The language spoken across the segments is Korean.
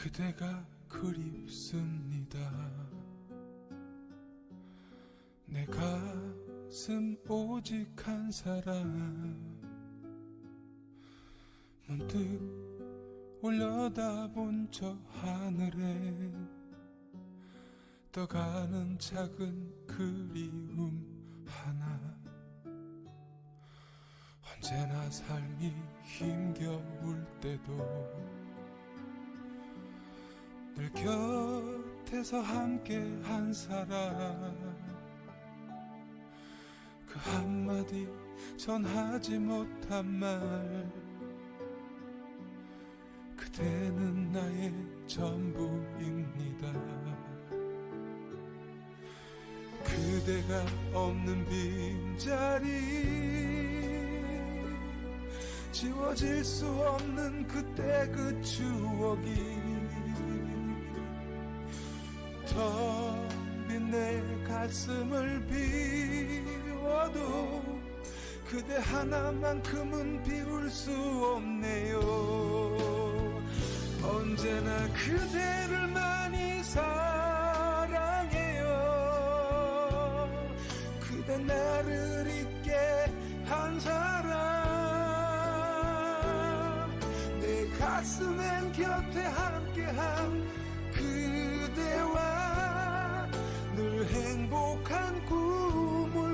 그대가 그립습니다. 내 가슴 오직 한 사람 문득 올려다본 저 하늘에 떠가는 작은 그리움 하나 언제나 삶이 힘겨울 때도 늘 곁에서 함께 한 사람. 그 한마디 전하지 못한 말. 그대는 나의 전부입니다. 그대가 없는 빈자리. 지워질 수 없는 그때 그 추억이 텅빈 내 가슴을 비워도 그대 하나만큼은 비울 수 없네요. 언제나 그대를 많이 사랑해요. 그대 나를 잊게 한 사람. 내 가슴엔 곁에 함께한 그대와 늘 행복한 꿈을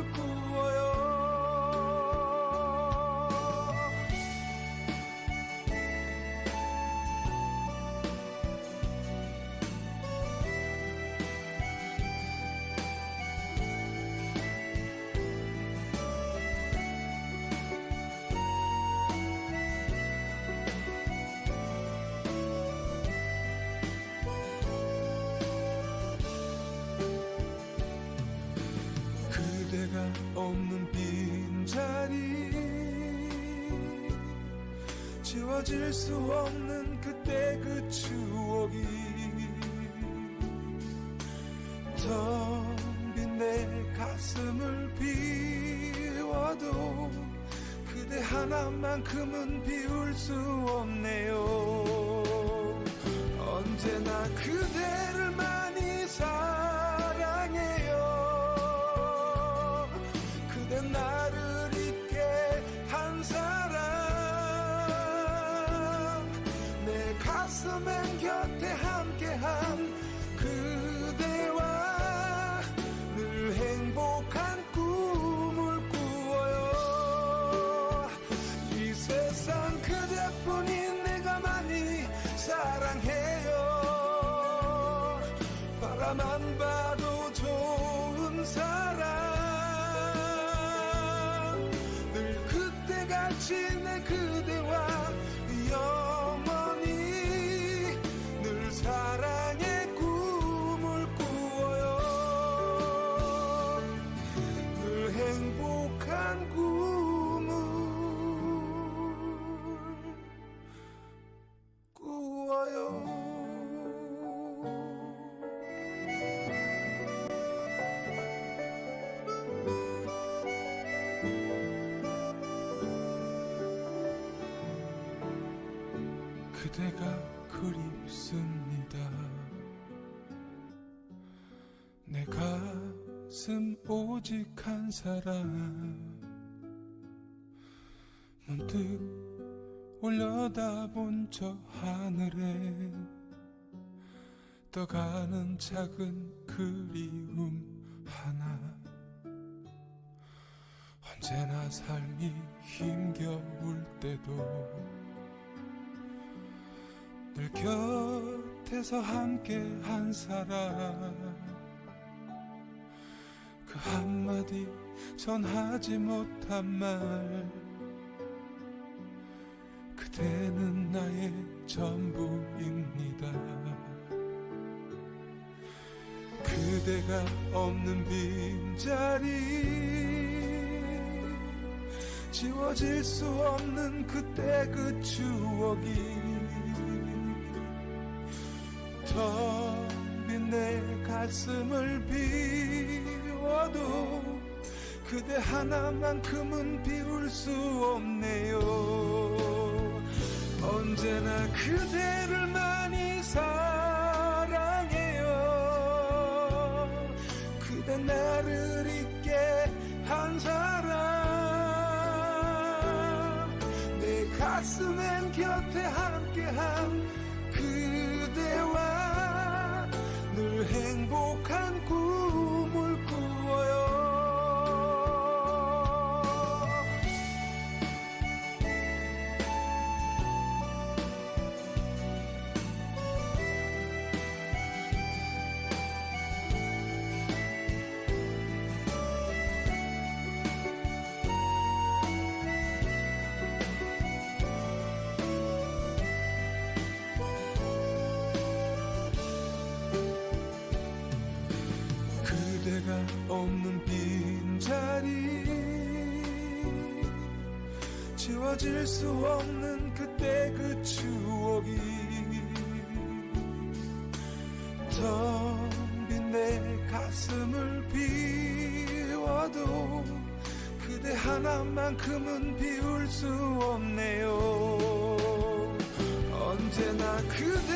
없는 빈자리. 지워질 수 없는 그때 그 추억이. 텅 빈 내 가슴을 비워도 그대 하나만큼은 비울 수 없네요. 언제나 그대 가슴엔 곁에 함께한 그대와 늘 행복한 꿈을 꾸어요. 이 세상 그대뿐인 내가 많이 사랑해요. 바라만 봐 그대가 그립습니다. 내 가슴 오직 한 사람 문득 올려다본 저 하늘에 떠가는 작은 그리움 하나 언제나 삶이 힘겨울 때도 늘 곁에서 함께 한 사람. 그 한마디 전하지 못한 말. 그대는 나의 전부입니다. 그대가 없는 빈자리. 지워질 수 없는 그때 그 추억이 텅빈 내 가슴을 비워도 그대 하나만큼은 비울 수 없네요. 언제나 그대를 많이 사랑해요. 그대 나를 잊게 한 사람. 내 가슴엔 곁에 함께한 그대와 지워질 수 없는 그때 그 추억이 텅빈 내 가슴을 비워도 그대 하나만큼은 비울 수 없네요. 언제나 그대